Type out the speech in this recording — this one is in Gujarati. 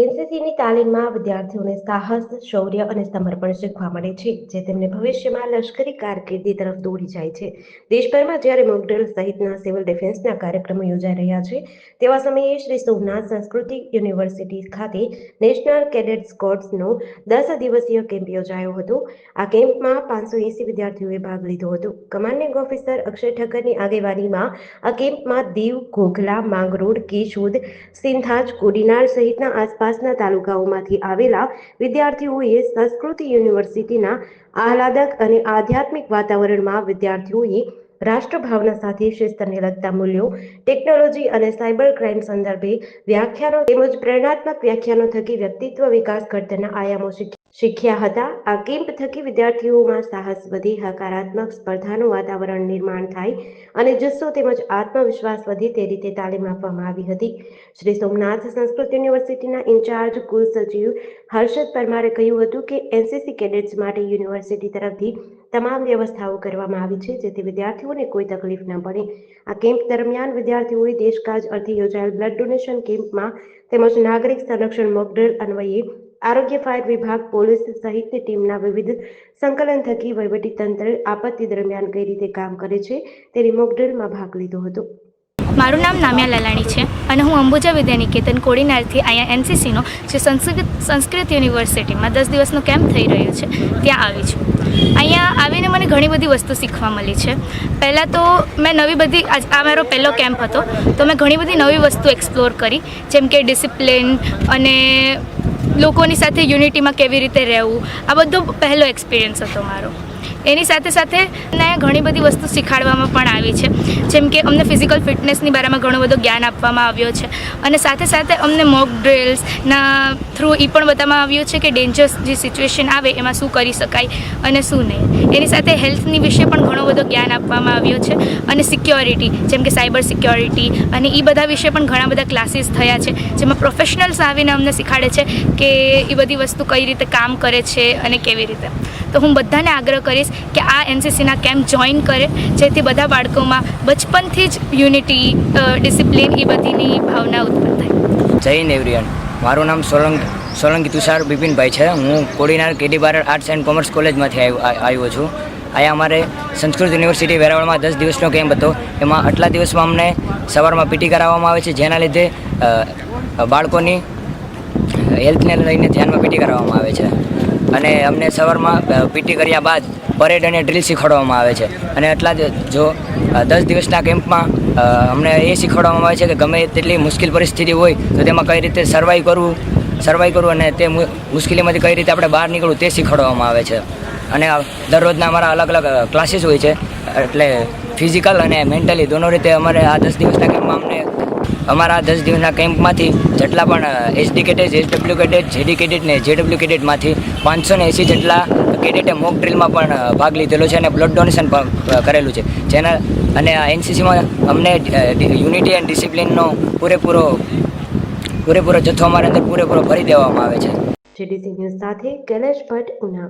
એનસીસીની તાલીમમાં વિદ્યાર્થીઓને સાહસ, શૌર્ય અને સમર્પણ શીખવા મળે છે, જે તેમને ભવિષ્યમાં લશ્કરી કારકિર્દી તરફ દોરી જાય છે. દેશભરમાં જ્યારે મોકડ્રિલ સહિતના સિવિલ ડિફેન્સના કાર્યક્રમો યોજાઈ રહ્યા છે, તેવા સમયે શ્રી સોમનાથ સંસ્કૃતિ યુનિવર્સિટી ખાતે નેશનલ કેડેટ સ્કોડ્સનો દસ દિવસીય કેમ્પ યોજાયો હતો. આ કેમ્પમાં પાંચસો એંસી વિદ્યાર્થીઓએ ભાગ લીધો હતો. કમાન્ડિંગ ઓફિસર અક્ષય ઠક્કરની આગેવાનીમાં આ કેમ્પમાં દીવ, ઘોઘલા, માંગરોળ, કેશોદ, સિંધાજ, કોડીનાર સહિતના આસપાસના તાલુકાઓમાંથી આવેલા વિદ્યાર્થીઓએ સંસ્કૃતિ યુનિવર્સિટીના આહલાદક અને આધ્યાત્મિક વાતાવરણમાં વિદ્યાર્થીઓએ રાષ્ટ્રભાવના સાથે શિસ્તને લગતા મૂલ્યો, ટેકનોલોજી અને સાયબર ક્રાઇમ સંદર્ભે વ્યાખ્યાનો તેમજ પ્રેરણાત્મક વ્યાખ્યાનો થકી વ્યક્તિત્વ વિકાસ ઘડતરના આયામો શીખ- શીખ્યા હતા. આ કેમ્પ થકી વિદ્યાર્થીઓમાં સાહસ વધી, હકારાત્મક સ્પર્ધાનું વાતાવરણ નિર્માણ થાય અને જુસ્સો તેમજ આત્મવિશ્વાસ વધે તે રીતે તાલીમ આપવામાં આવી હતી. શ્રી સોમનાથ સંસ્કૃત યુનિવર્સિટીના ઇન્ચાર્જ કુલ સચિવ હર્ષદ પરમારે કહ્યું હતું કે એનસીસી કેડેટ્સ માટે યુનિવર્સિટી તરફથી તમામ વ્યવસ્થાઓ કરવામાં આવી છે, જેથી વિદ્યાર્થીઓને કોઈ તકલીફ ન પડે. આ કેમ્પ દરમિયાન વિદ્યાર્થીઓએ દેશકાજ અર્થે યોજાયેલ બ્લડ ડોનેશન કેમ્પમાં તેમજ નાગરિક સંરક્ષણ મોકડ્રીલ અન્વયે આરોગ્ય ફાયર વિભાગ, પોલીસ સહિત ટીમના વિવિધ સંકલન થકી વહીવટી તંત્ર આપત્તિ દરમિયાન કઈ રીતે કામ કરે છે તેની મોકડ્રીલમાં ભાગ લીધો હતો. મારું નામ નામ્યા લલાણી છે અને હું અંબુજા વિદ્યાનિકેતન કોડીનારથી અહીંયા એનસીસીનો જે સંસ્કૃત સંસ્કૃત યુનિવર્સિટીમાં દસ દિવસનો કેમ્પ થઈ રહ્યો છે, ત્યાં આવી છું. અહીંયા આવીને મને ઘણી બધી વસ્તુ શીખવા મળી છે. પહેલાં તો મેં નવી બધી આ મારો પહેલો કેમ્પ હતો, તો મેં ઘણી બધી નવી વસ્તુ એક્સપ્લોર કરી, જેમ કે ડિસિપ્લિન અને લોકોની સાથે યુનિટીમાં કેવી રીતે રહેવું? આ બધો પહેલો એક્સપિરિયન્સ હતો મારો. એની સાથે સાથે ને ઘણી બધી વસ્તુ શીખવાડવામાં પણ આવી છે. જેમ કે અમને ફિઝિકલ ફિટનેસની બારામાં ઘણું બધું જ્ઞાન આપવામાં આવ્યો છે. અને સાથે સાથે અમને મોક ડ્રિલ્સના થ્રુ એ પણ બતાવવામાં આવ્યું છે કે ડેન્જરસ જે સિચ્યુએશન આવે, એમાં શું કરી શકાય અને શું નહીં. એની સાથે હેલ્થની વિશે પણ ઘણો બધો જ્ઞાન આપવામાં આવ્યો છે. અને સિક્યોરિટી જેમ કે સાયબર સિક્યોરિટી અને એ બધા વિશે પણ ઘણા બધા ક્લાસીસ થયા છે, જેમાં પ્રોફેશનલ્સ આવીને અમને શીખવાડે છે કે એ બધી વસ્તુ કઈ રીતે કામ કરે છે અને કેવી રીતે. તો હું બધાને આગ્રહ કરીશ કે આ એનસીસીના કેમ્પ જોઈન કરે, જેથી બધા બાળકોમાં બચપનથી જ યુનિટી ડિસિપ્લિન એ બધીની ભાવના ઉત્પન્ન થાય. જય નેવરિયન. મારું નામ સોલંકી. સોલંકી તુષાર બિપિનભાઈ છે. હું Kodinar KD Barad arts and commerce કોલેજમાંથી આવ્યો છું. અહીંયા અમારે સંસ્કૃત યુનિવર્સિટી વેરાવળમાં દસ દિવસનો કેમ્પ હતો. એમાં આટલા દિવસમાં અમને સવારમાં પીટી કરાવવામાં આવે છે. જેના લીધે બાળકોની હેલ્થને લઈને ધ્યાનમાં પીટી કરાવવામાં આવે છે. અને અમને સવારમાં પીટી કર્યા બાદ પરેડ અને ડ્રીલ શીખવાડવામાં આવે છે. અને એટલા જ, જો દસ દિવસના કેમ્પમાં અમને એ શીખવાડવામાં આવે છે કે ગમે તેટલી મુશ્કેલ પરિસ્થિતિ હોય તો તેમાં કઈ રીતે સર્વાઈવ કરવું સર્વાઈવ કરવું અને તે મુશ્કેલીમાંથી કઈ રીતે આપણે બહાર નીકળવું તે શીખવાડવામાં આવે છે. અને દરરોજના અમારા અલગ અલગ ક્લાસીસ હોય છે. એટલે ફિઝિકલ અને મેન્ટલી દોનો રીતે અમારે આ દસ દિવસના કેમ્પમાં અમને અમારા દસ દિવસના કેમ્પમાંથી જેટલા પણ SD cadet H W cadet JD cadet ને જેડબલ્યુ કેડેટમાંથી પાંચસો ને એંસી જેટલા કેડેટે મોક ડ્રિલમાં પણ ભાગ લીધેલો છે અને બ્લડ ડોનેશન પણ કરેલું છે. જેના અને આ એનસીસીમાં અમને યુનિટી એન્ડ ડિસિપ્લિનનો પૂરેપૂરો પૂરેપૂરો જથ્થો અમારા અંદર પૂરેપૂરો ભરી દેવામાં આવે છે. જીડીસી ન્યૂઝ સાથે કેલેશ ભટ્ટ, ઉના.